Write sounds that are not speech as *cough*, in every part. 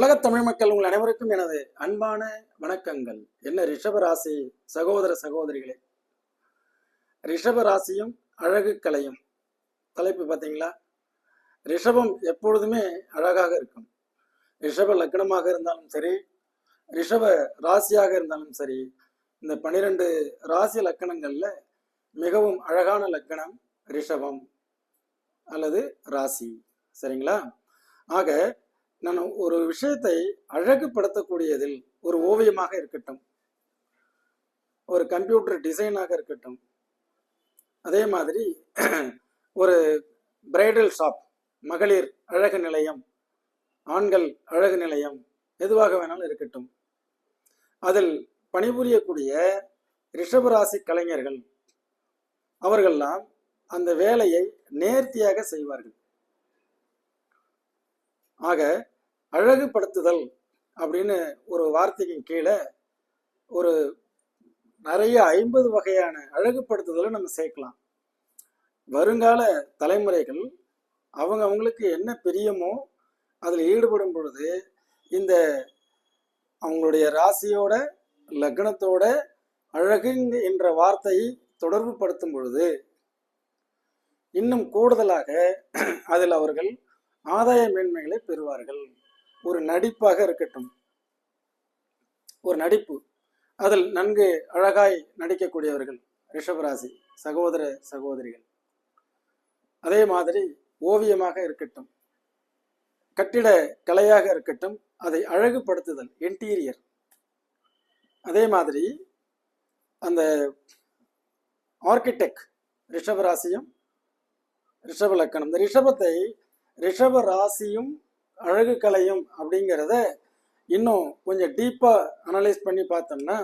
உலகத் தமிழ் மக்கள் உங்கள் அனைவருக்கும் எனது அன்பான வணக்கங்கள். என்ன ரிஷப ராசி சகோதர சகோதரிகளே? ரிஷப ராசியும் அழகு கலையும். தலைப்பு பார்த்தீங்களா? ரிஷபம் எப்பொழுதுமே அழகாக இருக்கும். ரிஷப லக்னமாக இருந்தாலும் சரி ரிஷப ராசியாக இருந்தாலும் சரி இந்த பனிரெண்டு ராசி லக்கணங்கள்ல மிகவும் அழகான லக்கணம் ரிஷபம் அல்லது ராசி. சரிங்களா? ஆக நான் ஒரு விஷயத்தை அழகுபடுத்தக்கூடியதில் ஒரு ஓவியமாக இருக்கட்டும் ஒரு கம்ப்யூட்டர் டிசைனாக இருக்கட்டும் அதே மாதிரி ஒரு பிரைடல் ஷாப் மகளிர் அழகு நிலையம் ஆண்கள் அழகு நிலையம் எதுவாக வேணாலும் இருக்கட்டும். அதில் பணிபுரியக்கூடிய ரிஷபராசி கலைஞர்கள் அவர்கள்லாம் அந்த வேலையை நேர்த்தியாக செய்வார்கள். ஆக அழகுபடுத்துதல் அப்படின்னு ஒரு வார்த்தைக்கு கீழே ஒரு நிறைய ஐம்பது வகையான அழகுபடுத்துதலை நம்ம சேர்க்கலாம். வருங்கால தலைமுறைகள் அவங்க அவங்களுக்கு என்ன பிரியமோ அதில் ஈடுபடும் பொழுது இந்த அவங்களுடைய ராசியோட லக்னத்தோட அழகு என்ற வார்த்தையை தொடர்பு படுத்தும் பொழுது இன்னும் கூடுதலாக அதில் அவர்கள் ஆதாய மேன்மைகளை பெறுவார்கள். ஒரு நடிப்பாக இருக்கட்டும். ஒரு நடிப்பு. அதில் நன்கு அழகாய் நடிக்கக்கூடியவர்கள் ரிஷபராசி சகோதர சகோதரிகள். அதே மாதிரி ஓவியமாக இருக்கட்டும். கட்டிட கலையாக இருக்கட்டும். அதை அழகுபடுத்துதல் இன்டீரியர் அதே மாதிரி அந்த ஆர்கிடெக்ட் ரிஷபராசியும் ரிஷப லக்கணம் இந்த ரிஷபத்தை ரிஷப ராசியும் அழகு கலையும் அப்படிங்கிறத இன்னும் கொஞ்சம் டீப்பாக அனலைஸ் பண்ணி பார்த்தோம்னா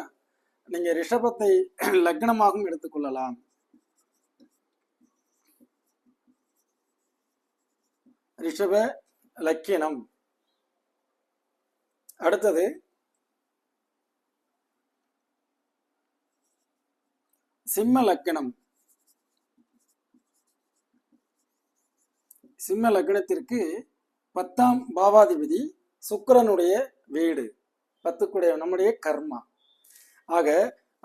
நீங்கள் ரிஷபத்தை *clears throat* லக்னமாகவும் எடுத்துக்கொள்ளலாம் ரிஷப லக்கினம். அடுத்தது சிம்ம லக்கணம் சிம்ம லக்னத்திற்கு பத்தாம் பாவாதிபதி சுக்கரனுடைய வீடு பத்துக்குடைய நம்முடைய கர்மா. ஆக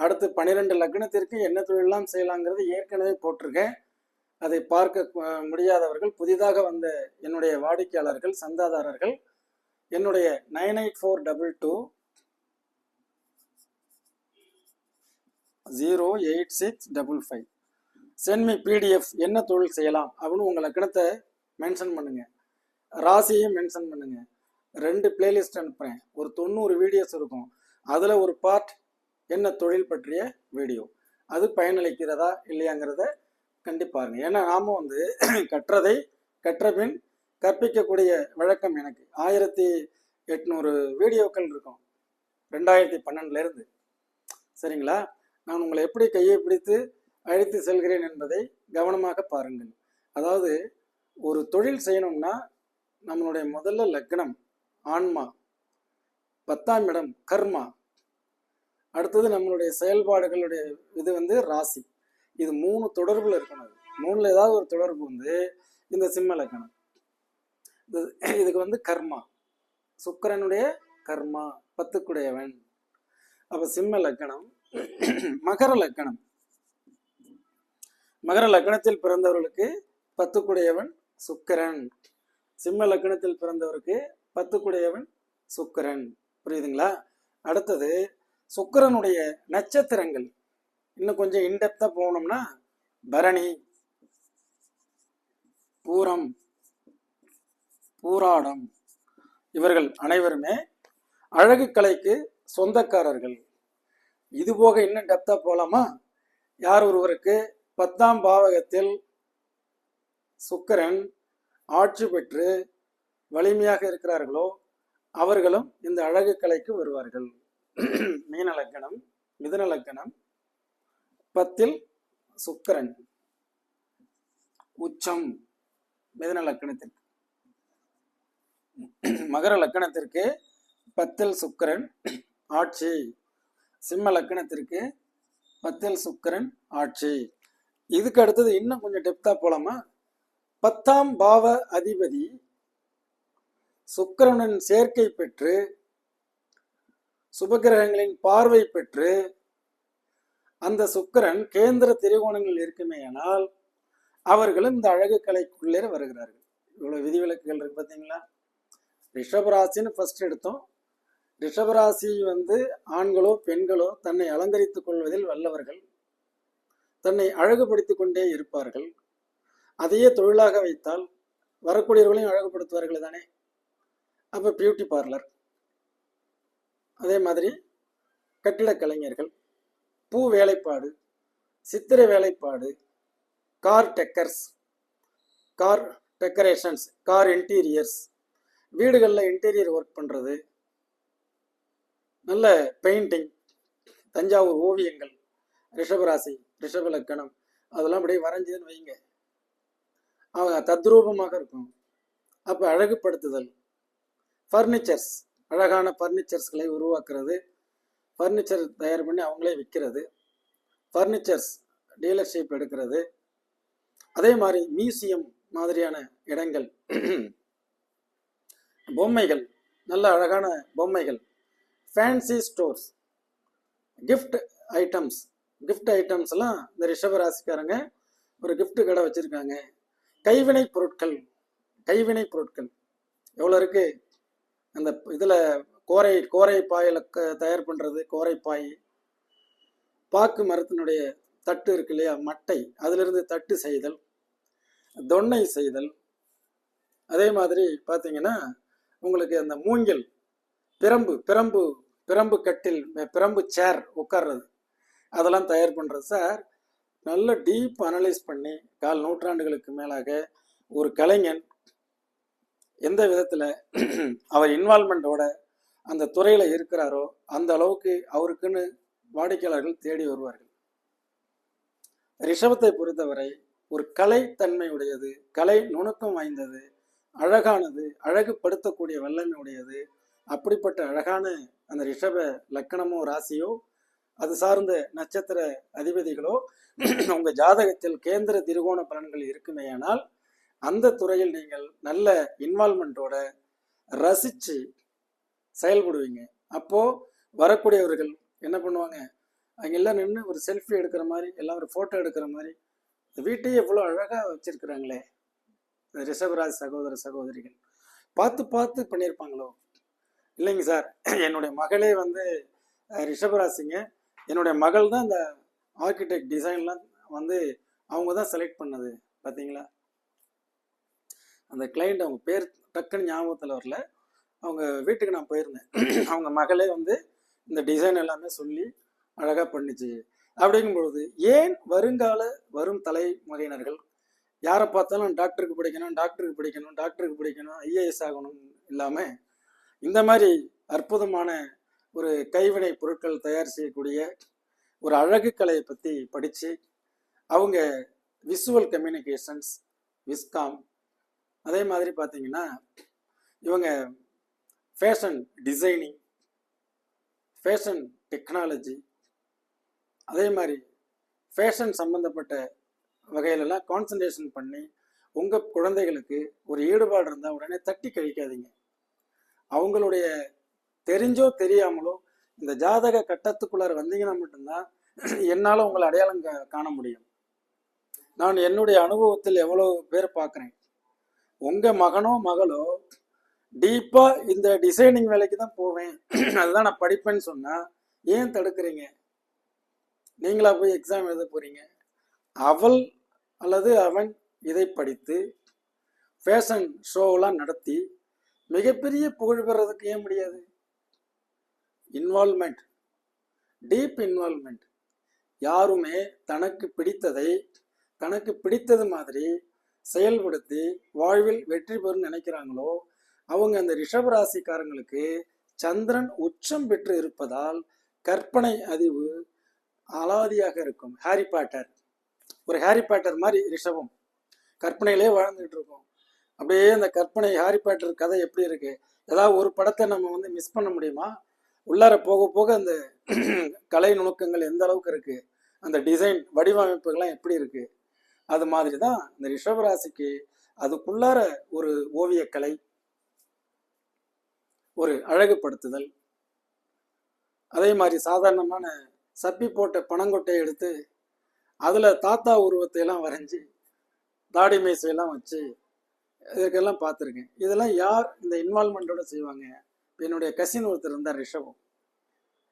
அடுத்து பன்னிரெண்டு லக்னத்திற்கு என்ன தொழிலெல்லாம் செய்யலாங்கிறது ஏற்கனவே போட்டிருக்கேன். அதை பார்க்க முடியாதவர்கள் புதிதாக வந்த என்னுடைய வாடிக்கையாளர்கள் சந்தாதாரர்கள் என்னுடைய nine eight four double two zero eight six double five. சென்மி PDF என்ன தொழில் செய்யலாம் அப்படின்னு உங்கள் லக்கணத்தை மென்ஷன் பண்ணுங்கள் ராசியையும் மென்ஷன் பண்ணுங்க. ரெண்டு பிளேலிஸ்ட் அனுப்புகிறேன் ஒரு தொண்ணூறு வீடியோஸ் இருக்கும். அதில் ஒரு பார்ட் என்ன தொழில் பற்றிய வீடியோ அது பயனளிக்கிறதா இல்லையாங்கிறத கண்டிப்பாருங்க ஏன்னா நாம வந்து *clears throat* கற்றதை கற்ற பின் கற்பிக்கக்கூடிய வழக்கம் எனக்கு. ஆயிரத்தி எட்நூறு வீடியோக்கள் இருக்கும். ரெண்டாயிரத்தி பன்னெண்டுலேருந்து சரிங்களா? நான் உங்களை எப்படி கையை பிடித்து அழைத்து செல்கிறேன் என்பதை கவனமாக பாருங்கள். அதாவது ஒரு தொழில் செய்யணும்னா நம்மளுடைய முதல்ல லக்னம் ஆன்மா. பத்தாம் இடம் கர்மா. அடுத்தது நம்மளுடைய செயல்பாடுகளுடைய இது வந்து ராசி. இது மூணு தொடர்புல இருக்கணும். அது. மூணுல ஏதாவது ஒரு தொடர்பு வந்து இந்த சிம்ம லக்னம். இதுக்கு வந்து கர்மா. சுக்கரனுடைய கர்மா பத்துக்குடையவன். அப்ப சிம்ம லக்கணம் மகர லக்கணம் மகர லக்கணத்தில் பிறந்தவர்களுக்கு பத்துக்குடையவன் சுக்கரன். சிம்ம லக்னத்தில் பிறந்தவருக்கு பத்துக்குடையவன் சுக்கிரன். புரியுதுங்களா? அடுத்தது சுக்கிரனுடைய நட்சத்திரங்கள். இன்னும் கொஞ்சம் இன்டெப்தா போனோம்னா பரணி பூரம் பூராடம். இவர்கள் அனைவருமே அழகு கலைக்கு சொந்தக்காரர்கள். இது போக இன்னும் டெப்தா போலாமா? யார் ஒருவருக்கு பத்தாம் பாவகத்தில் சுக்கரன் ஆட்சி பெற்று வலிமையாக இருக்கிறார்களோ அவர்களும் இந்த அழகு கலைக்கு வருவார்கள். மீன லக்கணம் லக்கணம் பத்தில் சுக்கரன் உச்சம் மிதன லக்கணத்திற்கு. மகர லக்கணத்திற்கு பத்தில் சுக்கரன் ஆட்சி. சிம்ம லக்கணத்திற்கு பத்தில் சுக்கரன் ஆட்சி. இதுக்கு அடுத்தது இன்னும் கொஞ்சம் டெப்தா போலாமா? பத்தாம் பாவ அதிபதி சுக்கிரனுடன் சேர்க்கை பெற்று சுபகிரகங்களின் பார்வை பெற்று அந்த சுக்கிரன் கேந்திர திரிகோணங்கள் இருக்குமேயானால் அவர்களும் இந்த அழகு கலைக்குள்ளே வருகிறார்கள். இவ்வளவு விதிவிலக்குகள் இருக்கு பார்த்தீங்களா? ரிஷபராசின்னு ஃபர்ஸ்ட் எடுத்தோம். ரிஷபராசி வந்து ஆண்களோ பெண்களோ தன்னை அலங்கரித்துக் கொள்வதில் வல்லவர்கள். தன்னை அழகுபடுத்திக் கொண்டே இருப்பார்கள். அதையே தொழிலாக வைத்தால் வரக்கூடியவர்களையும் அழகுபடுத்துவார்கள் தானே? அப்போ பியூட்டி பார்லர் அதே மாதிரி கட்டிடக் கலைஞர்கள் பூ வேலைப்பாடு சித்திரை வேலைப்பாடு car decors car decorations car interiors வீடுகளில் இன்டீரியர் ஒர்க் பண்ணுறது நல்ல பெயிண்டிங் தஞ்சாவூர் ஓவியங்கள் ரிஷபராசி ரிஷப லக்கணம் அதெல்லாம் அப்படியே வரைஞ்சதுன்னு வைங்க. தத்ரூபமாக இருக்கும். அப்போ அழகுப்படுத்துதல் ஃபர்னிச்சர்ஸ் அழகான ஃபர்னிச்சர்ஸ்களை உருவாக்குறது. ஃபர்னிச்சர் தயார் பண்ணி அவங்களே விற்கிறது ஃபர்னிச்சர்ஸ் டீலர்ஷிப் எடுக்கிறது. அதே மாதிரி மியூசியம் மாதிரியான இடங்கள். பொம்மைகள். நல்ல அழகான பொம்மைகள். Fancy stores gift items gift items எல்லாம் இந்த ரிஷபராசிக்காரங்க ஒரு கிஃப்ட் கடை வச்சுருக்காங்க. கைவினை பொருட்கள் கைவினை பொருட்கள். எவ்வளோ இருக்கு? அந்த இதில் கோரை கோரை பாயில் க- தயார் பண்ணுறது கோரை பாய். பாக்கு மரத்தினுடைய தட்டு இருக்கு இல்லையா? மட்டை. அதிலிருந்து தட்டு செய்தல் தொன்னை செய்தல். அதே மாதிரி பார்த்தீங்கன்னா உங்களுக்கு அந்த மூங்கில் பிரம்பு பிரம்பு பிரம்பு கட்டில் பிரம்பு சேர் உட்கார்றது. அதெல்லாம் தயார் பண்ணுறது சார் நல்ல டீப் அனலைஸ் பண்ணி கால் நூற்றாண்டுகளுக்கு மேலாக ஒரு கலைஞன் எந்த விதத்தில் அவர் இன்வால்மெண்ட்டோட அந்த துறையில் இருக்கிறாரோ அந்த அளவுக்கு அவருக்குன்னு வாடிக்கையாளர்கள் தேடி வருவார்கள். ரிஷபத்தை பொறுத்தவரை ஒரு கலைத்தன்மை உடையது கலை நுணுக்கம் வாய்ந்தது அழகானது அழகுபடுத்தக்கூடிய வல்லமை உடையது அப்படிப்பட்ட அழகான அந்த ரிஷப லக்கணமோ ராசியோ அது சார்ந்த நட்சத்திர அதிபதிகளோ உங்க ஜாதகத்தில் கேந்திர திரிகோண பலன்கள் இருக்குமேயானால் அந்த துறையில் நீங்கள் நல்ல இன்வால்மெண்ட்டோட ரசிச்சு செயல்படுவீங்க. அப்போ வரக்கூடியவர்கள் என்ன பண்ணுவாங்க? அங்க எல்லாம் நின்று ஒரு செல்ஃபி எடுக்கிற மாதிரி எல்லாம் ஒரு போட்டோ எடுக்கிற மாதிரி வீட்டையே இவ்வளோ அழகா வச்சிருக்கிறாங்களே. ரிஷபராஜ் சகோதர சகோதரிகள். பார்த்து பார்த்து பண்ணியிருப்பாங்களோ? இல்லைங்க சார். என்னுடைய மகளே வந்து ரிஷபராசிங்க. என்னுடைய மகள் தான் இந்த ஆர்கிடெக்ட் டிசைன்லாம் வந்து அவங்க தான் செலக்ட் பண்ணது பார்த்தீங்களா அந்த கிளைண்ட் அவங்க பேர் டக்குன்னு ஞாபகத்தில் வரல. அவங்க வீட்டுக்கு நான் போயிருந்தேன். *clears throat* அவங்க மகளே வந்து இந்த டிசைன் எல்லாமே சொல்லி அழகாக பண்ணிச்சு. அப்படிங்கும்பொழுது ஏன் வருங்கால வரும் தலைமுறையினர்கள் யாரை பார்த்தாலும் டாக்டருக்கு படிக்கணும் டாக்டருக்கு படிக்கணும் டாக்டருக்கு படிக்கணும் ஐஏஎஸ் ஆகணும் இல்லாமல் இந்த மாதிரி அற்புதமான ஒரு கைவினை பொருட்கள் தயார் செய்யக்கூடிய ஒரு அழகு கலையை பற்றி படித்து அவங்க விசுவல் கம்யூனிகேஷன்ஸ் விஸ்காம் அதே மாதிரி பார்த்தீங்கன்னா இவங்க ஃபேஷன் டிசைனிங் ஃபேஷன் டெக்னாலஜி அதே மாதிரி ஃபேஷன் சம்மந்தப்பட்ட வகையிலலாம் கான்சன்ட்ரேஷன் பண்ணி உங்கள் குழந்தைகளுக்கு ஒரு ஈடுபாடு இருந்தால் உடனே தட்டி கழிக்காதீங்க. அவங்களுடைய தெரிஞ்சோ தெரியாமலோ இந்த ஜாதக கட்டத்துக்குள்ளார வந்தீங்கன்னா மட்டும்தான் என்னால் உங்களை அடையாளம் கா- காண முடியும். நான் என்னுடைய அனுபவத்தில் எவ்வளோ பேர் பார்க்குறேன் உங்கள் மகனோ மகளோ டீப்பாக இந்த டிசைனிங் வேலைக்கு தான் போவேன். அதுதான் நான் படிப்பேன்னு சொன்னால் ஏன் தடுக்கிறீங்க? நீங்களா போய் எக்ஸாம் எழுத போகிறீங்க அவள் அல்லது அவன் இதை படித்து ஃபேஷன் ஷோவெல்லாம் நடத்தி மிகப்பெரிய புகழ் பெறதுக்கு ஏன் முடியாது? இன்வால்மெண்ட் டீப் இன்வால்மெண்ட் யாருமே தனக்கு பிடித்ததை தனக்கு பிடித்தது மாதிரி செயல்படுத்தி வாழ்வில் வெற்றி பெறும் நினைக்கிறாங்களோ அவங்க அந்த ரிஷபராசிக்காரங்களுக்கு சந்திரன் உச்சம் பெற்று இருப்பதால் கற்பனை அறிவு அலாதியாக இருக்கும். ஹாரி பாட்டர் ஒரு ஹாரி பாட்டர் மாதிரி ரிஷபம். கற்பனையிலே வாழ்ந்துகிட்டு இருக்கோம். அப்படியே அந்த கற்பனை ஹாரி பாட்டர் கதை எப்படி இருக்கு? ஏதாவது ஒரு படத்தை நம்ம வந்து மிஸ் பண்ண முடியுமா? உள்ளார போக போக அந்த கலை நுணுக்கங்கள் எந்த அளவுக்கு இருக்கு? அந்த டிசைன் வடிவமைப்புகள்லாம் எப்படி இருக்கு? அது மாதிரி தான் இந்த ரிஷபராசிக்கு அதுக்குள்ளார ஒரு ஓவியக்கலை ஒரு அழகுபடுத்துதல் அதே மாதிரி சாதாரணமான சப்பி போட்ட பனங்கொட்டையை எடுத்து அதில் தாத்தா உருவத்தை எல்லாம் வரைஞ்சி தாடி மேசையெல்லாம் வச்சு இதற்கெல்லாம் பார்த்துருக்கேன். இதெல்லாம் யார் இந்த இன்வால்மெண்ட்டோட செய்வாங்க? என்னுடைய கசின் ஒருத்தர் இருந்தார் ரிஷபம்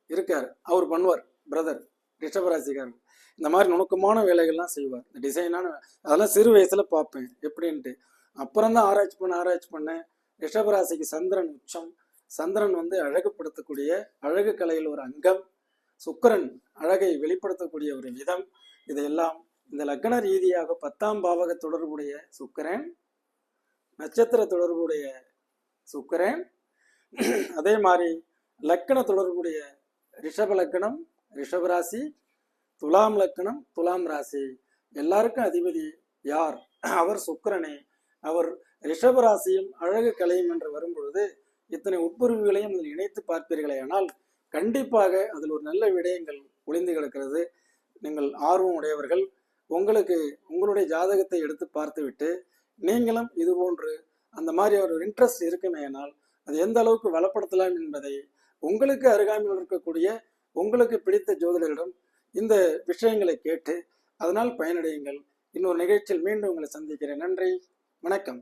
இருக்கார். அவர் பண்ணுவார் பிரதர் ரிஷபராசிக்காரர். இந்த மாதிரி நுணுக்கமான வேலைகள்லாம் செய்வார். இந்த டிசைனான அதெல்லாம் சிறு வயசுல பார்ப்பேன் எப்படின்ட்டு. அப்புறம் தான் ஆராய்ச்சி பண்ண ஆராய்ச்சி பண்ணேன் ரிஷபராசிக்கு சந்திரன் உச்சம். சந்திரன் வந்து அழகுப்படுத்தக்கூடிய அழகு கலையில் ஒரு அங்கம். சுக்கிரன் அழகை வெளிப்படுத்தக்கூடிய ஒரு விதம். இதையெல்லாம் இந்த லக்ன ரீதியாக பத்தாம் பாவக தொடர்புடைய சுக்கரன் நட்சத்திர தொடர்புடைய சுக்கரன் அதே மாதிரி லக்கண தொடர்புடைய ரிஷப லக்கணம் ரிஷபராசி துலாம் லக்கணம் துலாம் ராசி. எல்லாருக்கும் அதிபதி யார்? அவர் சுக்கரனே. அவர் ரிஷபராசியும் அழகு கலையும் என்று வரும்பொழுது இத்தனை உட்புறவுகளையும் அதில் இணைத்து பார்ப்பீர்களே ஆனால் கண்டிப்பாக அதில் ஒரு நல்ல விடயங்கள் ஒளிந்து கிடக்கிறது. நீங்கள் ஆர்வம் உடையவர்கள். உங்களுக்கு உங்களுடைய ஜாதகத்தை எடுத்து பார்த்துவிட்டு நீங்களும் இது போன்று அந்த மாதிரி ஒரு இன்ட்ரெஸ்ட் இருக்குமேயானால் அது எந்த அளவுக்கு வளப்படுத்தலாம் என்பதை உங்களுக்கு அருகாமையில் இருக்கக்கூடிய உங்களுக்கு பிடித்த ஜோதிடரிடம் இந்த விஷயங்களை கேட்டு அதனால் பயனடையுங்கள். இன்னொரு நிகழ்ச்சியில் மீண்டும் உங்களை சந்திக்கிறேன். நன்றி. வணக்கம்.